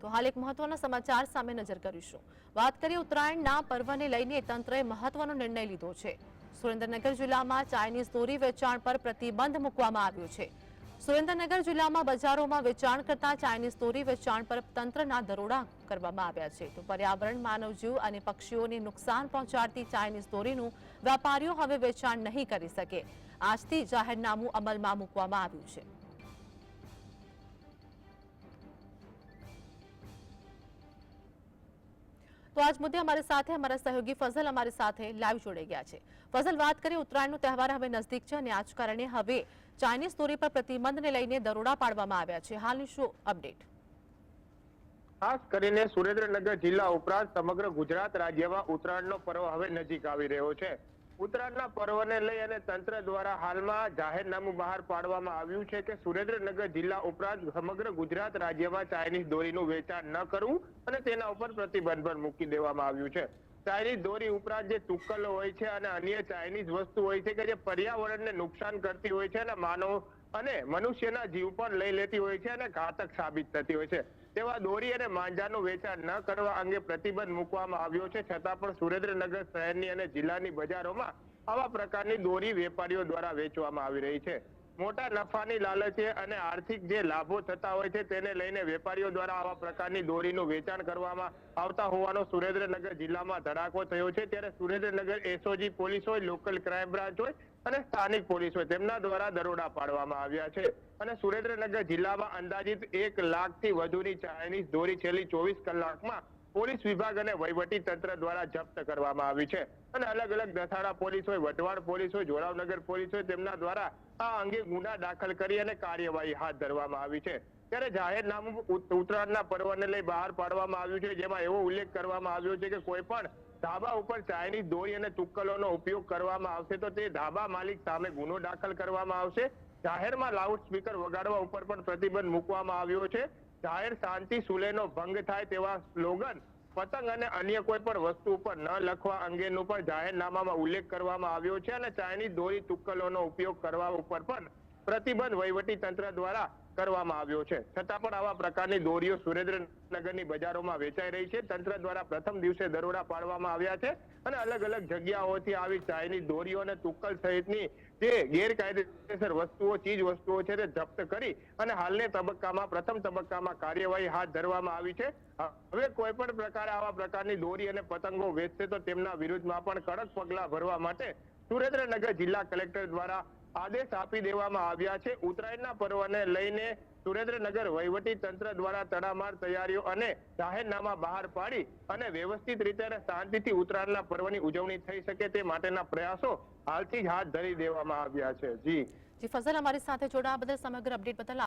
તો હાલ એક મહત્વના સમાચાર સામે નજર કરીશું. વાત કરીએ ઉત્તરાયણના પર્વને લઈને તંત્રએ મહત્વનો નિર્ણય લીધો છે. સુરેન્દ્રનગર જિલ્લામાં ચાઇનીઝ દોરી વેચાણ પર પ્રતિબંધ મૂકવામાં આવ્યો છે. સુરેન્દ્રનગર જિલ્લામાં બજારોમાં વેચાણ કરતા ચાઇનીઝ દોરી વેચાણ પર તંત્રના દરોડા કરવામાં આવ્યા છે. તો પર્યાવરણ, માનવજીવ અને પક્ષીઓને નુકસાન પહોંચાડતી ચાઇનીઝ દોરીનું વેપારીઓ હવે વેચાણ નહીં કરી શકે. આજથી જાહેરનામું અમલમાં મૂકવામાં આવ્યું છે. તો આજ મુદ્દે અમારી સાથે અમારા સહયોગી ફઝલ અમારી સાથે લાઈવ જોડાઈ ગયા છે. ફઝલ, વાત કરીએ ઉત્તરાયણનો તહેવાર હવે નજદીક છે અને આજ કારણે હવે ચાઇનીઝ દોરી પર પ્રતિબંધને લઈને દરોડા પાડવામાં આવ્યા છે. હાલની શું અપડેટ? ખાસ કરીને સુરેન્દ્રનગર જિલ્લા ઉપરાંત સમગ્ર ગુજરાત રાજ્યમાં ઉત્તરાયણનો પર્વ હવે નજીક આવી રહ્યો છે. ઉત્તરાયણના પર્વને લઈ અને તંત્ર દ્વારા હાલમાં જાહેરનામું બહાર પાડવામાં આવ્યું છે કે સુરેન્દ્રનગર જિલ્લા ઉપરાંત સમગ્ર ગુજરાત રાજ્યમાં ચાઇનીઝ દોરીનું વેચાણ ન કરવું અને તેના ઉપર પ્રતિબંધ પણ મૂકી દેવામાં આવ્યું છે. ચાઇનીઝ દોરી ઉપરાંત જે તુક્કલો હોય છે અને અન્ય ચાઇનીઝ વસ્તુ હોય છે કે જે પર્યાવરણને નુકસાન કરતી હોય છે અને માનવ અને મનુષ્યના જીવ પણ લઈ લેતી હોય છે અને ઘાતક સાબિત થતી હોય છે. તેવા દોરી અને માંજાનું વેચાણ ન કરવા અંગે પ્રતિબંધ મૂકવામાં આવ્યો છે. છતાં પણ સુરેન્દ્રનગર શહેરની અને જિલ્લાની બજારોમાં આવા પ્રકારની દોરી વેપારીઓ દ્વારા વેચવામાં આવી રહી છે. મોટા નફાની લાલચે અને આર્થિક જે લાભો થતા હોય છે તેને લઈને વેપારીઓ દ્વારા આવા પ્રકારની દોરીનું વેચાણ કરવામાં આવતા હોવાનો સુરેન્દ્રનગર જિલ્લામાં ધડાકો થયો છે. ત્યારે સુરેન્દ્રનગર એસઓજી પોલીસ હોય, લોકલ ક્રાઇમ બ્રાન્ચ હોય અને સ્થાનિક પોલીસ હોય, તેમના દ્વારા દરોડા પાડવામાં આવ્યા છે. અને સુરેન્દ્રનગર જિલ્લામાં અંદાજિત એક લાખથી વધુની ચાઇનીઝ દોરી છેલ્લી ચોવીસ કલાકમાં પોલીસ વિભાગ અને વહીવટી તંત્ર દ્વારા જપ્ત કરવામાં આવી છે. અને અલગ અલગ દસાડા પોલીસ હોય વટવાડ પોલીસ હોય જોરાવનગર પોલીસ હોય, તેમના દ્વારા આ અંગે ગુના દાખલ કરી અને કાર્યવાહી હાથ ધરવામાં આવી છે. ત્યારે જાહેરનામું ઉત્તરાયણના પર્વને લઈ બહાર પાડવામાં આવ્યું છે. જેમાં એવો ઉલ્લેખ કરવામાં આવ્યો છે કે કોઈ પણ ધાબા ઉપર ચાઇનીઝ દોરી અને તુક્કલોનો ઉપયોગ કરવામાં આવશે તો તે ધાબા માલિક સામે ગુનો દાખલ કરવામાં આવશે. જાહેરમાં લાઉડ સ્પીકર વગાડવા ઉપર પણ પ્રતિબંધ મૂકવામાં આવ્યો છે. જાહેર શાંતિ સુલેનો ભંગ થાય તેવા સ્લોગન, પતંગ અને અન્ય કોઈ પણ વસ્તુ ઉપર ન લખવા અંગેનું પણ જાહેરનામામાં ઉલ્લેખ કરવામાં આવ્યો છે અને ચાઇનીઝ દોરી તુક્કલોનો ઉપયોગ કરવા ઉપર પણ પ્રતિબંધ વહીવટી તંત્ર દ્વારા કરવામાં આવ્યો છે. છતાં પણ આવા પ્રકારની દોરીઓ સુરેન્દ્રનગરની બજારોમાં વેચાઈ રહી છે. તંત્ર દ્વારા પ્રથમ દિવસે દરોડા પાડવામાં આવ્યા છે અને અલગ અલગ જગ્યાઓથી આવી ચાઇનીઝ દોરીઓ અને તુક્કલ સહિતની જે ગેરકાયદેસર વસ્તુઓ, ચીજ વસ્તુઓ છે તે જપ્ત કરી અને હાલને તબક્કામાં, પ્રથમ તબક્કામાં કાર્યવાહી હાથ ધરવામાં આવી છે. હવે કોઈ પણ પ્રકારે આવા પ્રકારની દોરી અને પતંગો વેચશે તો તેમના વિરુદ્ધમાં પણ કડક પગલા ભરવા માટે સુરેન્દ્રનગર જિલ્લા કલેક્ટર દ્વારા આદેશ આપી દેવામાં આવ્યા છે. ઉત્તરાયણના પર્વને લઈને સુરેન્દ્રનગર વહીવટી તંત્ર દ્વારા તડામાર તૈયારીઓ અને જાહેરનામા બહાર પાડી અને વ્યવસ્થિત રીતે શાંતિથી ઉત્તરાયણના પર્વની ઉજવણી થઈ શકે તે માટેના પ્રયાસો હાલથી જ હાથ ધરી દેવામાં આવ્યા છે. જી. જી, ફઝલ અમારી સાથે જોડાવા બદલ સમગ્ર અપડેટ બદલ